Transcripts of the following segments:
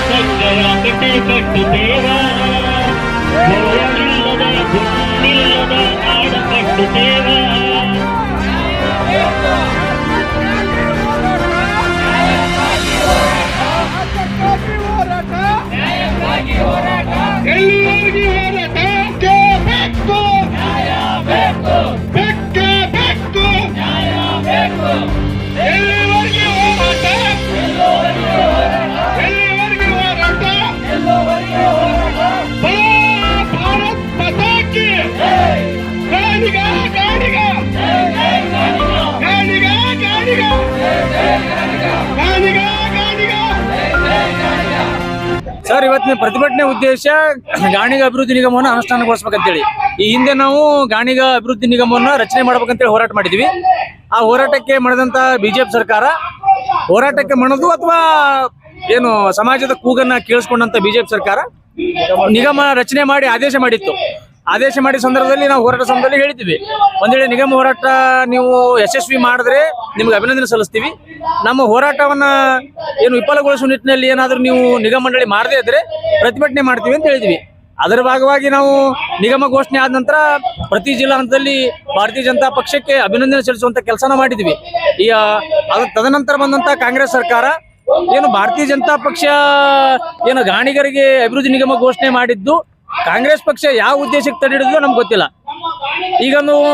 శక్తి దేవా ಇವತ್ತಿನ ಪ್ರತಿಭಟನೆ ಉದ್ದೇಶ ಗಾಣಿಗ ಅಭಿವೃದ್ಧಿ ನಿಗಮವನ್ನು ಅನುಷ್ಠಾನಗೊಳಿಸ್ಬೇಕಂತೇಳಿ. ಈ ಹಿಂದೆ ನಾವು ಗಾಣಿಗ ಅಭಿವೃದ್ಧಿ ನಿಗಮವನ್ನು ರಚನೆ ಮಾಡ್ಬೇಕಂತೇಳಿ ಹೋರಾಟ ಮಾಡಿದ್ವಿ. ಆ ಹೋರಾಟಕ್ಕೆ ಮಾಡಿದಂತ ಬಿಜೆಪಿ ಸರ್ಕಾರ ಹೋರಾಟಕ್ಕೆ ಮಣದು ಅಥವಾ ಏನು ಸಮಾಜದ ಕೂಗನ್ನ ಕೇಳಿಸ್ಕೊಂಡಂತ ಬಿಜೆಪಿ ಸರ್ಕಾರ ನಿಗಮ ರಚನೆ ಮಾಡಿ ಆದೇಶ ಮಾಡಿತ್ತು. ಆದೇಶ ಮಾಡಿದ ಸಂದರ್ಭದಲ್ಲಿ ನಾವು ಹೋರಾಟ ಸಂದರ್ಭದಲ್ಲಿ ಹೇಳ್ತೀವಿ ಒಂದ್ ವೇಳೆ ನಿಗಮ ಹೋರಾಟ ನೀವು ಯಶಸ್ವಿ ಮಾಡಿದ್ರೆ ನಿಮ್ಗೆ ಅಭಿನಂದನೆ ಸಲ್ಲಿಸ್ತೀವಿ. ನಮ್ಮ ಹೋರಾಟವನ್ನ ಏನು ವಿಫಲಗೊಳಿಸುವ ನಿಟ್ಟಿನಲ್ಲಿ ಏನಾದರೂ ನೀವು ನಿಗಮ ಮಂಡಳಿ ಮಾಡದೇ ಇದ್ರೆ ಪ್ರತಿಭಟನೆ ಮಾಡ್ತೀವಿ ಅಂತ ಹೇಳಿದ್ವಿ ಅದರ ಭಾಗವಾಗಿ ನಾವು ನಿಗಮ ಘೋಷಣೆ ಆದ ನಂತರ ಪ್ರತಿ ಜಿಲ್ಲಾ ಹಂತದಲ್ಲಿ ಭಾರತೀಯ ಜನತಾ ಪಕ್ಷಕ್ಕೆ ಅಭಿನಂದನೆ ಸಲ್ಲಿಸುವಂತ ಕೆಲಸನ ಮಾಡಿದ್ವಿ ಈ ಅದ ತದನಂತರ ಬಂದಂತ ಕಾಂಗ್ರೆಸ್ ಸರ್ಕಾರ ಏನು ಭಾರತೀಯ ಜನತಾ ಪಕ್ಷ, ಏನು ಗಾಣಿಗರಿಗೆ ಅಭಿವೃದ್ಧಿ ನಿಗಮ ಘೋಷಣೆ ಮಾಡಿದ್ದು ಕಾಂಗ್ರೆಸ್ ಪಕ್ಷ ಯಾವ ಉದ್ದೇಶಕ್ಕೆ ತಡೆಹಿಡಿದ್ರು ನಮ್ಗೆ ಗೊತ್ತಿಲ್ಲ. ಈಗ ನಾವು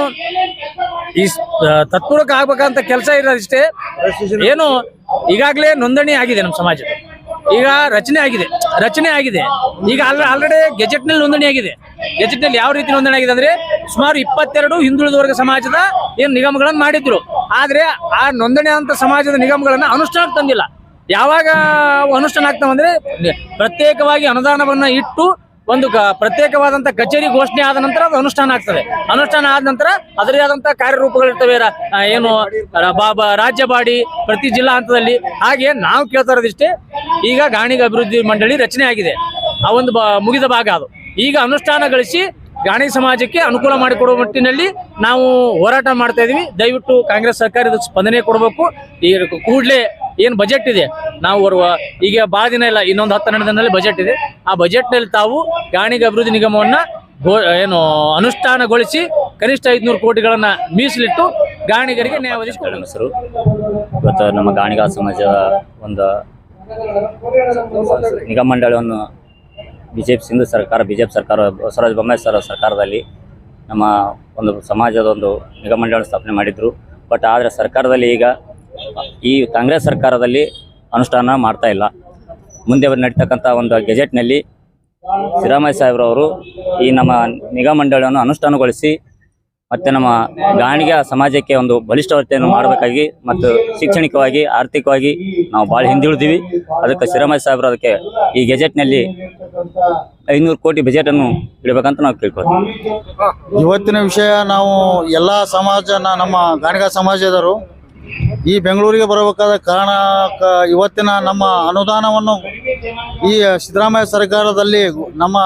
ಈ ತತ್ಪೂರ್ವಕ ಆಗ್ಬೇಕಂತ ಕೆಲಸ ಇರೋದಿಷ್ಟೇ ಏನು, ಈಗಾಗಲೇ ನೋಂದಣಿ ಆಗಿದೆ ನಮ್ಮ ಸಮಾಜ. ಈಗ ರಚನೆ ಆಗಿದೆ ರಚನೆ ಆಗಿದೆ. ಈಗ ಆಲ್ರೆಡಿ ಗೆಜೆಟ್ನಲ್ಲಿ ನೋಂದಣಿ ಆಗಿದೆ. ಗೆಜೆಟ್ನಲ್ಲಿ ಯಾವ ರೀತಿ ನೋಂದಣಿ ಆಗಿದೆ ಅಂದ್ರೆ ಸುಮಾರು ಇಪ್ಪತ್ತೆರಡು ಹಿಂದುಳಿದ ವರ್ಗ ಸಮಾಜದ ಏನು ನಿಗಮಗಳನ್ನು ಮಾಡಿದ್ರು. ಆದ್ರೆ ಆ ನೋಂದಣಿ ಅಂತ ಸಮಾಜದ ನಿಗಮಗಳನ್ನು ಅನುಷ್ಠಾನಕ್ಕೆ ತಂದಿಲ್ಲ. ಯಾವಾಗ ಅನುಷ್ಠಾನ ಆಗ್ತಾವಂದ್ರೆ ಪ್ರತ್ಯೇಕವಾಗಿ ಅನುದಾನವನ್ನ ಇಟ್ಟು ಒಂದು ಪ್ರತ್ಯೇಕವಾದಂತ ಕಚೇರಿ ಘೋಷಣೆ ಆದ ನಂತರ ಅದು ಅನುಷ್ಠಾನ ಆಗ್ತದೆ. ಅನುಷ್ಠಾನ ಆದ ನಂತರ ಅದರೇ ಆದಂತಹ ಕಾರ್ಯರೂಪಗಳಿರ್ತವೆ ಏನು ರಾಜ್ಯ ಬಾಡಿ ಪ್ರತಿ ಜಿಲ್ಲಾ ಹಂತದಲ್ಲಿ. ಹಾಗೆ ನಾವು ಕೇಳ್ತಾ ಇರೋದಿಷ್ಟೇ, ಈಗ ಗಾಣಿಗ ಅಭಿವೃದ್ಧಿ ಮಂಡಳಿ ರಚನೆ ಆಗಿದೆ. ಆ ಒಂದು ಮುಗಿದ ಭಾಗ ಅದು. ಈಗ ಅನುಷ್ಠಾನಗೊಳಿಸಿ ಗಾಣಿ ಸಮಾಜಕ್ಕೆ ಅನುಕೂಲ ಮಾಡಿಕೊಡುವ ಮಟ್ಟಿನಲ್ಲಿ ನಾವು ಹೋರಾಟ ಮಾಡ್ತಾ ಇದೀವಿ. ದಯವಿಟ್ಟು ಕಾಂಗ್ರೆಸ್ ಸರ್ಕಾರ ಇದಕ್ಕೆ ಸ್ಪಂದನೆ ಕೊಡಬೇಕು. ಈ ಕೂಡಲೇ ಏನು ಬಜೆಟ್ ಇದೆ? ನಾವು ಬರುವ ಈಗ ಭಾಳ ದಿನ ಇಲ್ಲ, ಇನ್ನೊಂದು ಹತ್ತು ಹನ್ನೆರಡು ದಿನದಲ್ಲಿ ಬಜೆಟ್ ಇದೆ. ಆ ಬಜೆಟ್ನಲ್ಲಿ ತಾವು ಗಾಣಿಗ ಅಭಿವೃದ್ಧಿ ನಿಗಮವನ್ನ ಏನು ಅನುಷ್ಠಾನಗೊಳಿಸಿ ಕನಿಷ್ಠ ಐದುನೂರು ಕೋಟಿಗಳನ್ನು ಮೀಸಲಿಟ್ಟು ಗಾಣಿಗರಿಗೆ ನ್ಯಾಯ ಒದಗಿಸಿಕೊಡಿ ಹೆಸರು ಇವತ್ತು ನಮ್ಮ ಗಾಣಿಗ ಸಮಾಜದ ಒಂದು ನಿಗಮ ಮಂಡಳಿಯನ್ನು ಬಿಜೆಪಿ ಸಿಂಧು ಸರ್ಕಾರ, ಬಿಜೆಪಿ ಸರ್ಕಾರ ಬಸವರಾಜ ಬೊಮ್ಮಾಯಿ ಸರ್ ಸರ್ಕಾರದಲ್ಲಿ ನಮ್ಮ ಒಂದು ಸಮಾಜದ ಒಂದು ನಿಗಮ ಮಂಡಳಿಯನ್ನು ಸ್ಥಾಪನೆ ಮಾಡಿದ್ರು. ಬಟ್ ಆದರೆ ಸರ್ಕಾರದಲ್ಲಿ ಈಗ ಈ ಕಾಂಗ್ರೆಸ್ ಸರ್ಕಾರದಲ್ಲಿ ಅನುಷ್ಠಾನ ಮಾಡ್ತಾ ಇಲ್ಲ. ಮುಂದೆ ನಡೀತಕ್ಕಂಥ ಒಂದು ಗೆಜೆಟ್ನಲ್ಲಿ ಸಿದ್ದರಾಮಯ್ಯ ಸಾಹೇಬ್ರವರು ಈ ನಮ್ಮ ನಿಗಮ ಮಂಡಳಿಯನ್ನು ಅನುಷ್ಠಾನಗೊಳಿಸಿ ಮತ್ತೆ ನಮ್ಮ ಗಾಣಿಗ ಸಮಾಜಕ್ಕೆ ಒಂದು ಬಲಿಷ್ಠವತೆಯನ್ನು ಮಾಡಬೇಕಾಗಿ ಮತ್ತು ಶೈಕ್ಷಣಿಕವಾಗಿ, ಆರ್ಥಿಕವಾಗಿ ನಾವು ಭಾಳ ಹಿಂದುಳಿದೀವಿ. ಅದಕ್ಕೆ ಸಿದ್ದರಾಮಯ್ಯ ಸಾಹೇಬರು ಅದಕ್ಕೆ ಈ ಗೆಜೆಟ್ನಲ್ಲಿ ಐನೂರು ಕೋಟಿ ಬಜೆಟನ್ನು ಇಡಬೇಕಂತ ನಾವು ಕೇಳ್ಕೊಳ್ತೀವಿ. ಇವತ್ತಿನ ವಿಷಯ ನಾವು ಎಲ್ಲ ಸಮಾಜನ ನಮ್ಮ ಗಾಣಿಗ ಸಮಾಜದವರು ಈ ಬೆಂಗಳೂರಿಗೆ ಬರಬೇಕಾದ ಕಾರಣ ಇವತ್ತಿನ ನಮ್ಮ ಅನುದಾನವನ್ನು ಈ ಸಿದ್ದರಾಮಯ್ಯ ಸರ್ಕಾರದಲ್ಲಿ ನಮ್ಮ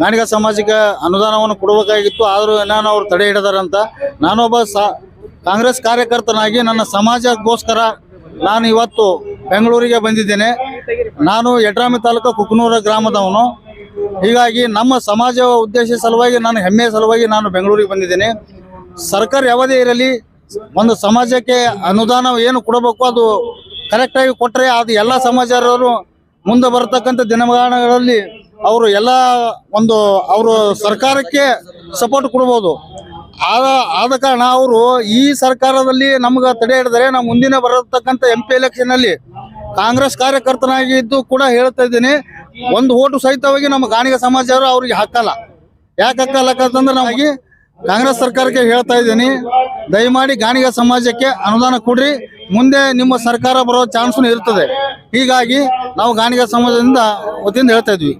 ಗಾಣಿಗ ಸಮಾಜಕ್ಕೆ ಅನುದಾನವನ್ನು ಕೊಡಬೇಕಾಗಿತ್ತು. ಆದರೂ ಏನಾನು ಅವರು ತಡೆ ಹಿಡಿದಾರಂತ ನಾನೊಬ್ಬ ಕಾಂಗ್ರೆಸ್ ಕಾರ್ಯಕರ್ತನಾಗಿ ನನ್ನ ಸಮಾಜಕ್ಕೋಸ್ಕರ ನಾನು ಇವತ್ತು ಬೆಂಗಳೂರಿಗೆ ಬಂದಿದ್ದೇನೆ. ನಾನು ಯಡ್ರಾಮಿ ತಾಲೂಕು ಕುಕನೂರ ಗ್ರಾಮದವನು. ಹೀಗಾಗಿ ನಮ್ಮ ಸಮಾಜ ಉದ್ದೇಶ ಸಲುವಾಗಿ ನಾನು ಹೆಮ್ಮೆಯ ಸಲುವಾಗಿ ನಾನು ಬೆಂಗಳೂರಿಗೆ ಬಂದಿದ್ದೇನೆ. ಸರ್ಕಾರ ಯಾವುದೇ ಇರಲಿ ಒಂದು ಸಮಾಜಕ್ಕೆ ಅನುದಾನ ಏನು ಕೊಡಬೇಕು ಅದು ಕರೆಕ್ಟಾಗಿ ಕೊಟ್ಟರೆ ಅದು ಎಲ್ಲ ಸಮಾಜದವರು ಮುಂದೆ ಬರತಕ್ಕಂಥ ದಿನಮಾನಗಳಲ್ಲಿ ಅವರು ಎಲ್ಲ ಒಂದು ಅವರು ಸರ್ಕಾರಕ್ಕೆ ಸಪೋರ್ಟ್ ಕೊಡ್ಬೋದು. ಆದ ಆದ ಕಾರಣ ಅವರು ಈ ಸರ್ಕಾರದಲ್ಲಿ ನಮ್ಗೆ ತಡೆ ಹಿಡಿದ್ರೆ ನಾವು ಮುಂದಿನ ಬರತಕ್ಕಂಥ ಎಂ ಪಿ ಎಲೆಕ್ಷನಲ್ಲಿ ಕಾಂಗ್ರೆಸ್ ಕಾರ್ಯಕರ್ತನಾಗಿದ್ದು ಕೂಡ ಹೇಳ್ತಾ ಇದ್ದೀನಿ, ಒಂದು ಓಟು ಸಹಿತವಾಗಿ ನಮ್ಮ ಗಾಣಿಗ ಸಮಾಜವರು ಅವ್ರಿಗೆ ಹಾಕಲ್ಲ. ಯಾಕೆ ಹಾಕಲ್ಲ ಅಂತಂದ್ರೆ ನಮಗೆ ಕಾಂಗ್ರೆಸ್ ಸರ್ಕಾರಕ್ಕೆ ಹೇಳ್ತಾ ಇದ್ದೀನಿ ದಯಮಾಡಿ ಗಾಣಿಗ ಸಮಾಜಕ್ಕೆ ಅನುದಾನ ಕೊಡ್ರಿ. ಮುಂದೆ ನಿಮ್ಮ ಸರ್ಕಾರ ಬರೋ ಚಾನ್ಸ್ ಇರ್ತದೆ. ಹೀಗಾಗಿ ನಾವು ಗಾಣಿಗ ಸಮಾಜದಿಂದ ವತಿಯಿಂದ ಹೇಳ್ತಾ ಇದ್ವಿ.